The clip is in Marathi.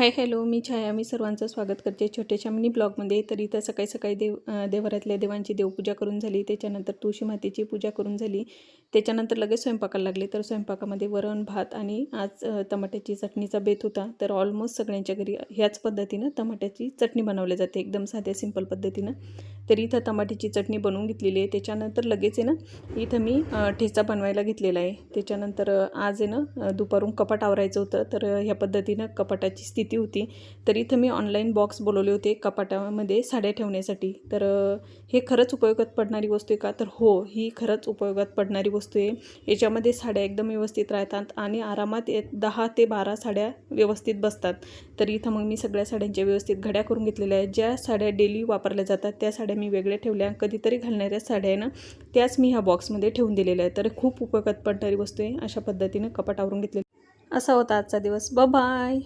हाय हॅलो मी छाया. मी सर्वांचं स्वागत करते छोट्याशा मिनी ब्लॉगमध्ये. तर इथं सकाळी सकाळी देव देवरातल्या देवांची देवपूजा करून झाली. त्याच्यानंतर तुळशी मातेची पूजा करून झाली. त्याच्यानंतर लगेच स्वयंपाकाला लागले. तर स्वयंपाकामध्ये वरण भात आणि आज टमाट्याची चटणीचा बेत होता. तर ऑलमोस्ट सगळ्यांच्या घरी ह्याच पद्धतीनं टमाट्याची चटणी बनवली जाते. एकदम साध्या सिंपल पद्धतीनं. तर इथं टमाट्याची चटणी बनवून घेतलेली आहे. त्याच्यानंतर लगेच आहे ना इथं मी ठेचा बनवायला घेतलेला आहे. त्याच्यानंतर आज आहे ना दुपारून कपाट आवरायचं होतं. तर ह्या पद्धतीनं कपाटाची स्थिती होती. तर इथं मी ऑनलाईन बॉक्स बोलवले होते कपाटामध्ये साड्या ठेवण्यासाठी. तर हे खरंच उपयोगात पडणारी वस्तू आहे का? तर हो ही खरंच उपयोगात पडणारी वस्तू आहे. याच्यामध्ये साड्या एकदम व्यवस्थित राहतात आणि आरामात दहा ते बारा साड्या व्यवस्थित बसतात. तर इथं मग मी सगळ्या साड्यांच्या व्यवस्थित घड्या करून घेतलेल्या आहेत. ज्या साड्या डेली वापरल्या जातात त्या साड्या मी वेगळ्या ठेवल्या. कधीतरी घालणाऱ्या साड्या आहे ना त्याच मी ह्या बॉक्समध्ये ठेवून दिलेल्या आहेत. तर खूप उपयोगात पडणारी वस्तू आहे. अशा पद्धतीनं कपाट आवरून घेतलेली. असा होता आजचा दिवस. ब बाय